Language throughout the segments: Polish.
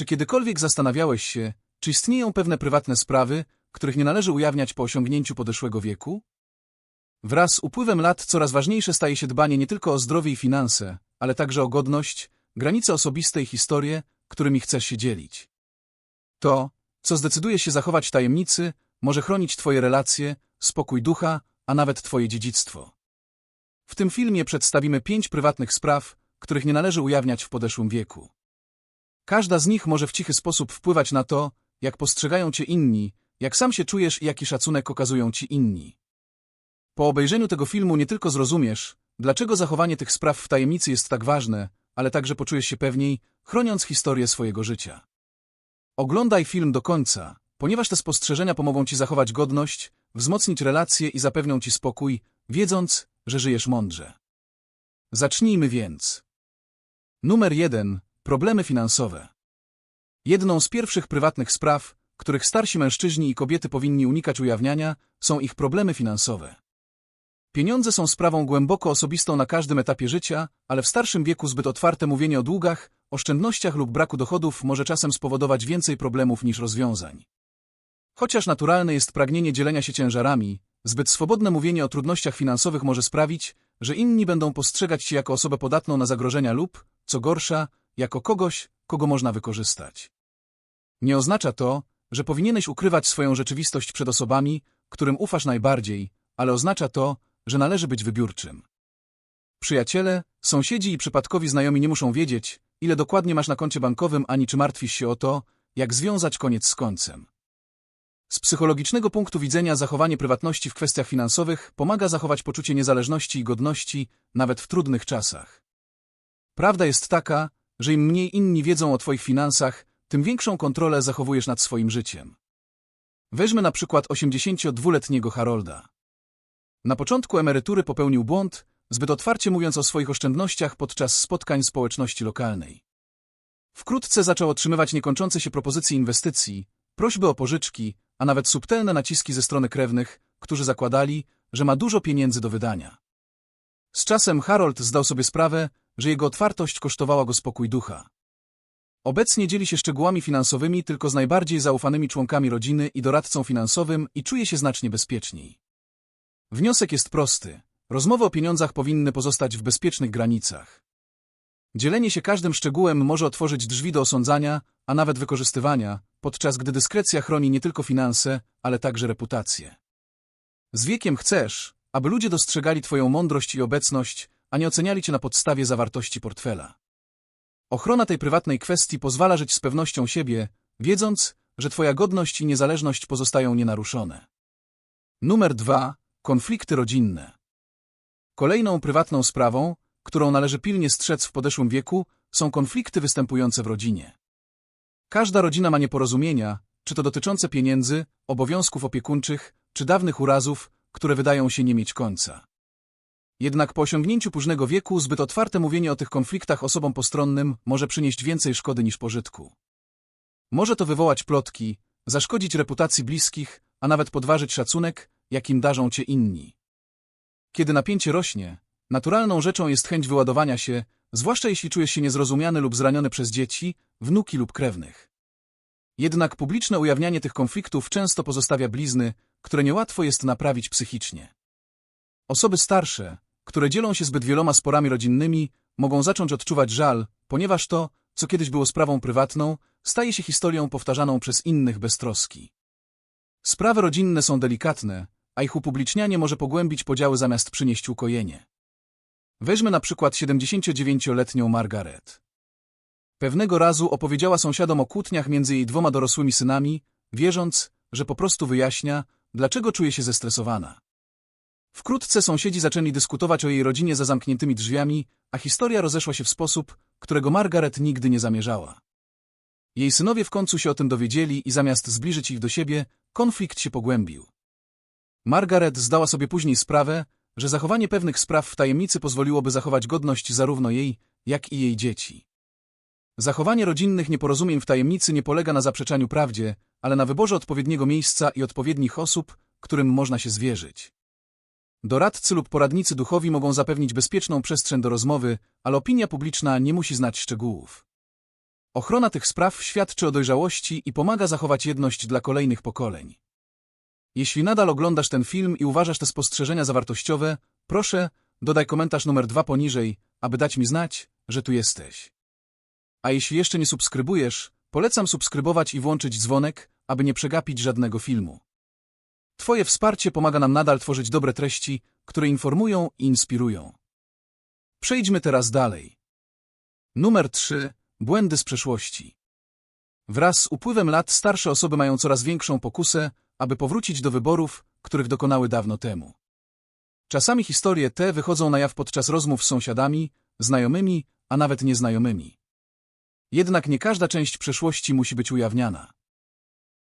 Czy kiedykolwiek zastanawiałeś się, czy istnieją pewne prywatne sprawy, których nie należy ujawniać po osiągnięciu podeszłego wieku? Wraz z upływem lat coraz ważniejsze staje się dbanie nie tylko o zdrowie i finanse, ale także o godność, granice osobiste i historie, którymi chcesz się dzielić. To, co zdecyduje się zachować tajemnicy, może chronić Twoje relacje, spokój ducha, a nawet Twoje dziedzictwo. W tym filmie przedstawimy pięć prywatnych spraw, których nie należy ujawniać w podeszłym wieku. Każda z nich może w cichy sposób wpływać na to, jak postrzegają Cię inni, jak sam się czujesz i jaki szacunek okazują Ci inni. Po obejrzeniu tego filmu nie tylko zrozumiesz, dlaczego zachowanie tych spraw w tajemnicy jest tak ważne, ale także poczujesz się pewniej, chroniąc historię swojego życia. Oglądaj film do końca, ponieważ te spostrzeżenia pomogą Ci zachować godność, wzmocnić relacje i zapewnią Ci spokój, wiedząc, że żyjesz mądrze. Zacznijmy więc. Numer jeden. Problemy finansowe. Jedną z pierwszych prywatnych spraw, których starsi mężczyźni i kobiety powinni unikać ujawniania, są ich problemy finansowe. Pieniądze są sprawą głęboko osobistą na każdym etapie życia, ale w starszym wieku zbyt otwarte mówienie o długach, oszczędnościach lub braku dochodów może czasem spowodować więcej problemów niż rozwiązań. Chociaż naturalne jest pragnienie dzielenia się ciężarami, zbyt swobodne mówienie o trudnościach finansowych może sprawić, że inni będą postrzegać cię jako osobę podatną na zagrożenia lub, co gorsza, jako kogoś, kogo można wykorzystać. Nie oznacza to, że powinieneś ukrywać swoją rzeczywistość przed osobami, którym ufasz najbardziej, ale oznacza to, że należy być wybiórczym. Przyjaciele, sąsiedzi i przypadkowi znajomi nie muszą wiedzieć, ile dokładnie masz na koncie bankowym, ani czy martwisz się o to, jak związać koniec z końcem. Z psychologicznego punktu widzenia zachowanie prywatności w kwestiach finansowych pomaga zachować poczucie niezależności i godności, nawet w trudnych czasach. Prawda jest taka, że im mniej inni wiedzą o Twoich finansach, tym większą kontrolę zachowujesz nad swoim życiem. Weźmy na przykład 82-letniego Harolda. Na początku emerytury popełnił błąd, zbyt otwarcie mówiąc o swoich oszczędnościach podczas spotkań społeczności lokalnej. Wkrótce zaczął otrzymywać niekończące się propozycje inwestycji, prośby o pożyczki, a nawet subtelne naciski ze strony krewnych, którzy zakładali, że ma dużo pieniędzy do wydania. Z czasem Harold zdał sobie sprawę, że jego otwartość kosztowała go spokój ducha. Obecnie dzieli się szczegółami finansowymi tylko z najbardziej zaufanymi członkami rodziny i doradcą finansowym i czuje się znacznie bezpieczniej. Wniosek jest prosty. Rozmowy o pieniądzach powinny pozostać w bezpiecznych granicach. Dzielenie się każdym szczegółem może otworzyć drzwi do osądzania, a nawet wykorzystywania, podczas gdy dyskrecja chroni nie tylko finanse, ale także reputację. Z wiekiem chcesz, aby ludzie dostrzegali Twoją mądrość i obecność, a nie oceniali Cię na podstawie zawartości portfela. Ochrona tej prywatnej kwestii pozwala żyć z pewnością siebie, wiedząc, że Twoja godność i niezależność pozostają nienaruszone. Numer dwa. Konflikty rodzinne. Kolejną prywatną sprawą, którą należy pilnie strzec w podeszłym wieku, są konflikty występujące w rodzinie. Każda rodzina ma nieporozumienia, czy to dotyczące pieniędzy, obowiązków opiekuńczych, czy dawnych urazów, które wydają się nie mieć końca. Jednak po osiągnięciu późnego wieku zbyt otwarte mówienie o tych konfliktach osobom postronnym może przynieść więcej szkody niż pożytku. Może to wywołać plotki, zaszkodzić reputacji bliskich, a nawet podważyć szacunek, jakim darzą cię inni. Kiedy napięcie rośnie, naturalną rzeczą jest chęć wyładowania się, zwłaszcza jeśli czujesz się niezrozumiany lub zraniony przez dzieci, wnuki lub krewnych. Jednak publiczne ujawnianie tych konfliktów często pozostawia blizny, które niełatwo jest naprawić psychicznie. Osoby starsze, które dzielą się zbyt wieloma sporami rodzinnymi, mogą zacząć odczuwać żal, ponieważ to, co kiedyś było sprawą prywatną, staje się historią powtarzaną przez innych bez troski. Sprawy rodzinne są delikatne, a ich upublicznianie może pogłębić podziały zamiast przynieść ukojenie. Weźmy na przykład 79-letnią Margaret. Pewnego razu opowiedziała sąsiadom o kłótniach między jej dwoma dorosłymi synami, wierząc, że po prostu wyjaśnia, dlaczego czuje się zestresowana. Wkrótce sąsiedzi zaczęli dyskutować o jej rodzinie za zamkniętymi drzwiami, a historia rozeszła się w sposób, którego Margaret nigdy nie zamierzała. Jej synowie w końcu się o tym dowiedzieli i zamiast zbliżyć ich do siebie, konflikt się pogłębił. Margaret zdała sobie później sprawę, że zachowanie pewnych spraw w tajemnicy pozwoliłoby zachować godność zarówno jej, jak i jej dzieci. Zachowanie rodzinnych nieporozumień w tajemnicy nie polega na zaprzeczaniu prawdzie, ale na wyborze odpowiedniego miejsca i odpowiednich osób, którym można się zwierzyć. Doradcy lub poradnicy duchowi mogą zapewnić bezpieczną przestrzeń do rozmowy, ale opinia publiczna nie musi znać szczegółów. Ochrona tych spraw świadczy o dojrzałości i pomaga zachować jedność dla kolejnych pokoleń. Jeśli nadal oglądasz ten film i uważasz te spostrzeżenia za wartościowe, proszę, dodaj komentarz numer dwa poniżej, aby dać mi znać, że tu jesteś. A jeśli jeszcze nie subskrybujesz, polecam subskrybować i włączyć dzwonek, aby nie przegapić żadnego filmu. Twoje wsparcie pomaga nam nadal tworzyć dobre treści, które informują i inspirują. Przejdźmy teraz dalej. Numer 3. Błędy z przeszłości. Wraz z upływem lat starsze osoby mają coraz większą pokusę, aby powrócić do wyborów, których dokonały dawno temu. Czasami historie te wychodzą na jaw podczas rozmów z sąsiadami, znajomymi, a nawet nieznajomymi. Jednak nie każda część przeszłości musi być ujawniana.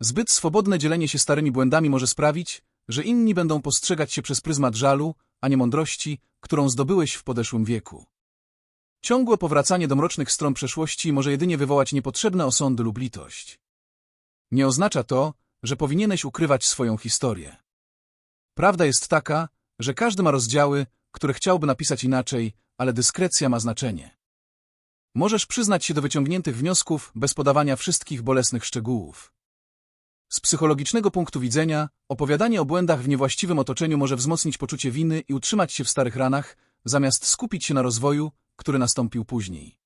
Zbyt swobodne dzielenie się starymi błędami może sprawić, że inni będą postrzegać się przez pryzmat żalu, a nie mądrości, którą zdobyłeś w podeszłym wieku. Ciągłe powracanie do mrocznych stron przeszłości może jedynie wywołać niepotrzebne osądy lub litość. Nie oznacza to, że powinieneś ukrywać swoją historię. Prawda jest taka, że każdy ma rozdziały, które chciałby napisać inaczej, ale dyskrecja ma znaczenie. Możesz przyznać się do wyciągniętych wniosków bez podawania wszystkich bolesnych szczegółów. Z psychologicznego punktu widzenia, opowiadanie o błędach w niewłaściwym otoczeniu może wzmocnić poczucie winy i utrzymać się w starych ranach, zamiast skupić się na rozwoju, który nastąpił później.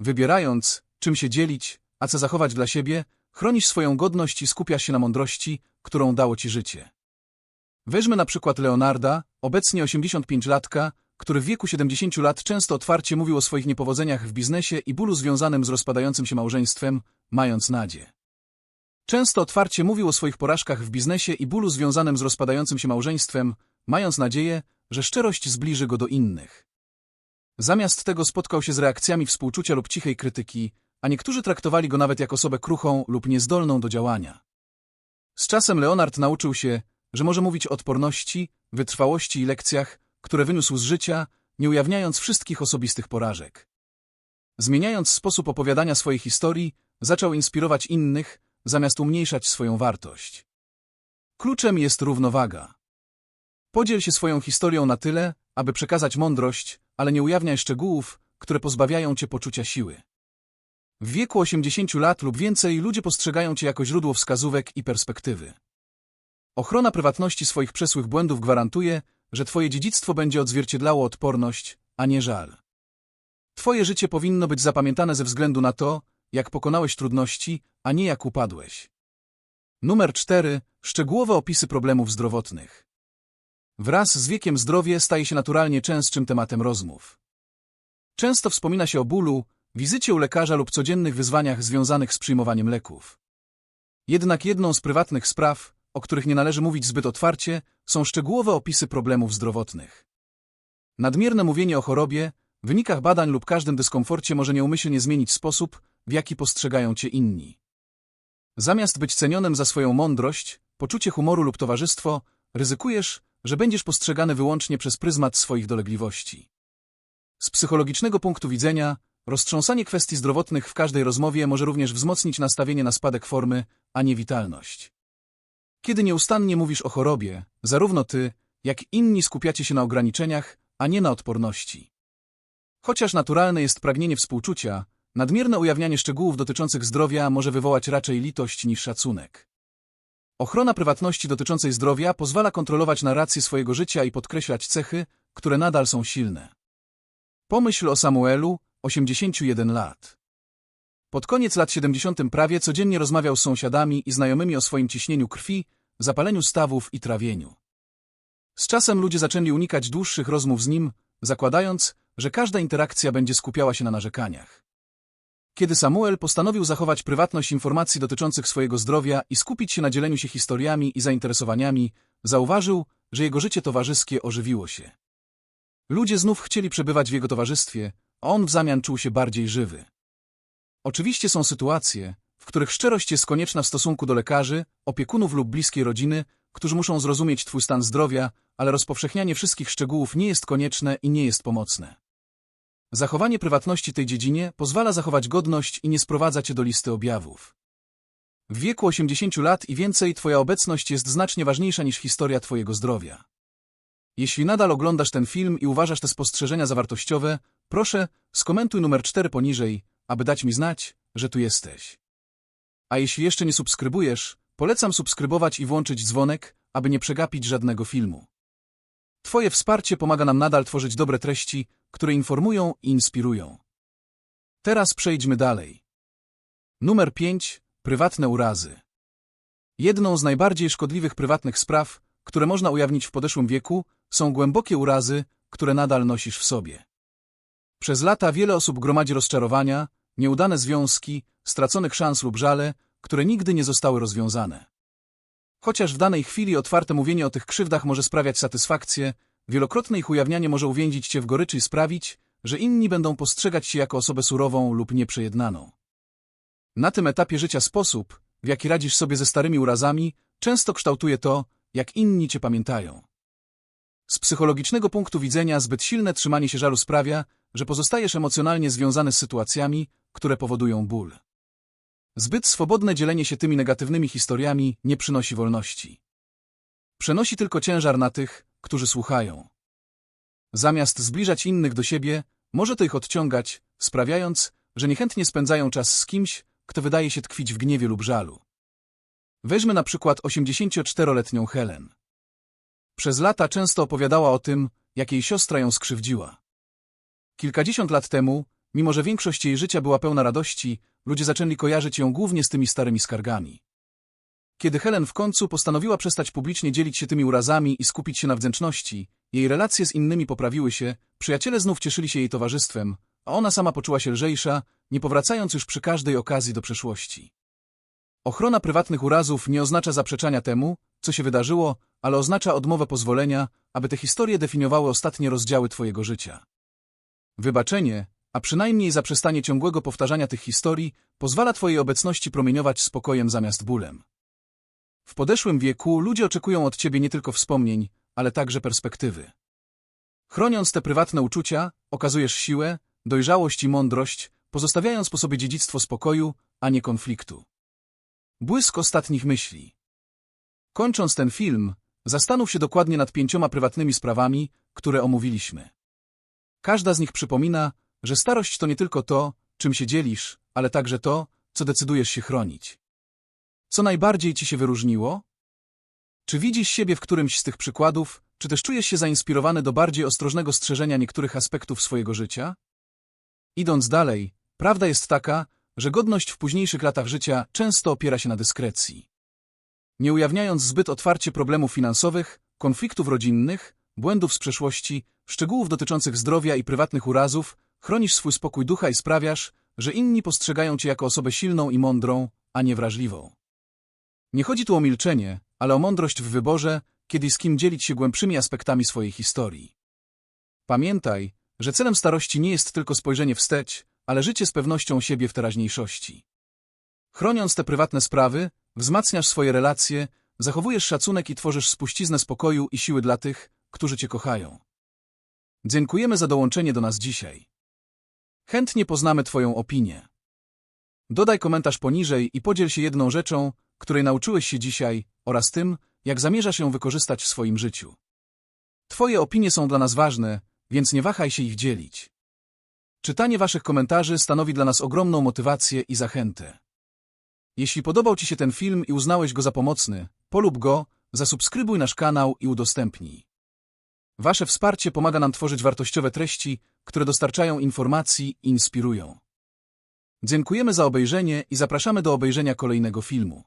Wybierając, czym się dzielić, a co zachować dla siebie, chronisz swoją godność i skupiasz się na mądrości, którą dało ci życie. Weźmy na przykład Leonarda, obecnie 85-latka, który w wieku 70 lat często otwarcie mówił o swoich niepowodzeniach w biznesie i bólu związanym z rozpadającym się małżeństwem, mając nadzieję. Często otwarcie mówił o swoich porażkach w biznesie i bólu związanym z rozpadającym się małżeństwem, mając nadzieję, że szczerość zbliży go do innych. Zamiast tego spotkał się z reakcjami współczucia lub cichej krytyki, a niektórzy traktowali go nawet jak osobę kruchą lub niezdolną do działania. Z czasem Leonard nauczył się, że może mówić o odporności, wytrwałości i lekcjach, które wyniósł z życia, nie ujawniając wszystkich osobistych porażek. Zmieniając sposób opowiadania swojej historii, zaczął inspirować innych, zamiast umniejszać swoją wartość. Kluczem jest równowaga. Podziel się swoją historią na tyle, aby przekazać mądrość, ale nie ujawniaj szczegółów, które pozbawiają cię poczucia siły. W wieku 80 lat lub więcej ludzie postrzegają cię jako źródło wskazówek i perspektywy. Ochrona prywatności swoich przesłych błędów gwarantuje, że twoje dziedzictwo będzie odzwierciedlało odporność, a nie żal. Twoje życie powinno być zapamiętane ze względu na to, jak pokonałeś trudności, a nie jak upadłeś. Numer 4. Szczegółowe opisy problemów zdrowotnych. Wraz z wiekiem zdrowie staje się naturalnie częstszym tematem rozmów. Często wspomina się o bólu, wizycie u lekarza lub codziennych wyzwaniach związanych z przyjmowaniem leków. Jednak jedną z prywatnych spraw, o których nie należy mówić zbyt otwarcie, są szczegółowe opisy problemów zdrowotnych. Nadmierne mówienie o chorobie, wynikach badań lub każdym dyskomforcie może nieumyślnie zmienić sposób, w jaki postrzegają cię inni. Zamiast być cenionym za swoją mądrość, poczucie humoru lub towarzystwo, ryzykujesz, że będziesz postrzegany wyłącznie przez pryzmat swoich dolegliwości. Z psychologicznego punktu widzenia, roztrząsanie kwestii zdrowotnych w każdej rozmowie może również wzmocnić nastawienie na spadek formy, a nie witalność. Kiedy nieustannie mówisz o chorobie, zarówno ty, jak inni skupiacie się na ograniczeniach, a nie na odporności. Chociaż naturalne jest pragnienie współczucia, nadmierne ujawnianie szczegółów dotyczących zdrowia może wywołać raczej litość niż szacunek. Ochrona prywatności dotyczącej zdrowia pozwala kontrolować narrację swojego życia i podkreślać cechy, które nadal są silne. Pomyśl o Samuelu, 81 lat. Pod koniec lat 70 prawie codziennie rozmawiał z sąsiadami i znajomymi o swoim ciśnieniu krwi, zapaleniu stawów i trawieniu. Z czasem ludzie zaczęli unikać dłuższych rozmów z nim, zakładając, że każda interakcja będzie skupiała się na narzekaniach. Kiedy Samuel postanowił zachować prywatność informacji dotyczących swojego zdrowia i skupić się na dzieleniu się historiami i zainteresowaniami, zauważył, że jego życie towarzyskie ożywiło się. Ludzie znów chcieli przebywać w jego towarzystwie, a on w zamian czuł się bardziej żywy. Oczywiście są sytuacje, w których szczerość jest konieczna w stosunku do lekarzy, opiekunów lub bliskiej rodziny, którzy muszą zrozumieć Twój stan zdrowia, ale rozpowszechnianie wszystkich szczegółów nie jest konieczne i nie jest pomocne. Zachowanie prywatności tej dziedzinie pozwala zachować godność i nie sprowadza Cię do listy objawów. W wieku 80 lat i więcej Twoja obecność jest znacznie ważniejsza niż historia Twojego zdrowia. Jeśli nadal oglądasz ten film i uważasz te spostrzeżenia za wartościowe, proszę, skomentuj numer 4 poniżej, aby dać mi znać, że tu jesteś. A jeśli jeszcze nie subskrybujesz, polecam subskrybować i włączyć dzwonek, aby nie przegapić żadnego filmu. Twoje wsparcie pomaga nam nadal tworzyć dobre treści, które informują i inspirują. Teraz przejdźmy dalej. Numer 5. Prywatne urazy. Jedną z najbardziej szkodliwych prywatnych spraw, które można ujawnić w podeszłym wieku, są głębokie urazy, które nadal nosisz w sobie. Przez lata wiele osób gromadzi rozczarowania, nieudane związki, straconych szans lub żale, które nigdy nie zostały rozwiązane. Chociaż w danej chwili otwarte mówienie o tych krzywdach może sprawiać satysfakcję, wielokrotne ich ujawnianie może uwięzić cię w goryczy i sprawić, że inni będą postrzegać cię jako osobę surową lub nieprzejednaną. Na tym etapie życia sposób, w jaki radzisz sobie ze starymi urazami, często kształtuje to, jak inni cię pamiętają. Z psychologicznego punktu widzenia zbyt silne trzymanie się żalu sprawia, że pozostajesz emocjonalnie związany z sytuacjami, które powodują ból. Zbyt swobodne dzielenie się tymi negatywnymi historiami nie przynosi wolności. Przenosi tylko ciężar na tych, którzy słuchają. Zamiast zbliżać innych do siebie, może to ich odciągać, sprawiając, że niechętnie spędzają czas z kimś, kto wydaje się tkwić w gniewie lub żalu. Weźmy na przykład 84-letnią Helen. Przez lata często opowiadała o tym, jak jej siostra ją skrzywdziła. Kilkadziesiąt lat temu, mimo że większość jej życia była pełna radości, ludzie zaczęli kojarzyć ją głównie z tymi starymi skargami. Kiedy Helen w końcu postanowiła przestać publicznie dzielić się tymi urazami i skupić się na wdzięczności, jej relacje z innymi poprawiły się, przyjaciele znów cieszyli się jej towarzystwem, a ona sama poczuła się lżejsza, nie powracając już przy każdej okazji do przeszłości. Ochrona prywatnych urazów nie oznacza zaprzeczania temu, co się wydarzyło, ale oznacza odmowę pozwolenia, aby te historie definiowały ostatnie rozdziały Twojego życia. Wybaczenie, a przynajmniej zaprzestanie ciągłego powtarzania tych historii, pozwala Twojej obecności promieniować spokojem zamiast bólem. W podeszłym wieku ludzie oczekują od Ciebie nie tylko wspomnień, ale także perspektywy. Chroniąc te prywatne uczucia, okazujesz siłę, dojrzałość i mądrość, pozostawiając po sobie dziedzictwo spokoju, a nie konfliktu. Błysk ostatnich myśli. Kończąc ten film, zastanów się dokładnie nad pięcioma prywatnymi sprawami, które omówiliśmy. Każda z nich przypomina, że starość to nie tylko to, czym się dzielisz, ale także to, co decydujesz się chronić. Co najbardziej ci się wyróżniło? Czy widzisz siebie w którymś z tych przykładów, czy też czujesz się zainspirowany do bardziej ostrożnego strzeżenia niektórych aspektów swojego życia? Idąc dalej, prawda jest taka, że godność w późniejszych latach życia często opiera się na dyskrecji. Nie ujawniając zbyt otwarcie problemów finansowych, konfliktów rodzinnych, błędów z przeszłości, szczegółów dotyczących zdrowia i prywatnych urazów, chronisz swój spokój ducha i sprawiasz, że inni postrzegają cię jako osobę silną i mądrą, a nie wrażliwą. Nie chodzi tu o milczenie, ale o mądrość w wyborze, kiedy z kim dzielić się głębszymi aspektami swojej historii. Pamiętaj, że celem starości nie jest tylko spojrzenie wstecz, ale życie z pewnością siebie w teraźniejszości. Chroniąc te prywatne sprawy, wzmacniasz swoje relacje, zachowujesz szacunek i tworzysz spuściznę spokoju i siły dla tych, którzy Cię kochają. Dziękujemy za dołączenie do nas dzisiaj. Chętnie poznamy Twoją opinię. Dodaj komentarz poniżej i podziel się jedną rzeczą, której nauczyłeś się dzisiaj oraz tym, jak zamierzasz ją wykorzystać w swoim życiu. Twoje opinie są dla nas ważne, więc nie wahaj się ich dzielić. Czytanie Waszych komentarzy stanowi dla nas ogromną motywację i zachętę. Jeśli podobał Ci się ten film i uznałeś go za pomocny, polub go, zasubskrybuj nasz kanał i udostępnij. Wasze wsparcie pomaga nam tworzyć wartościowe treści, które dostarczają informacji i inspirują. Dziękujemy za obejrzenie i zapraszamy do obejrzenia kolejnego filmu.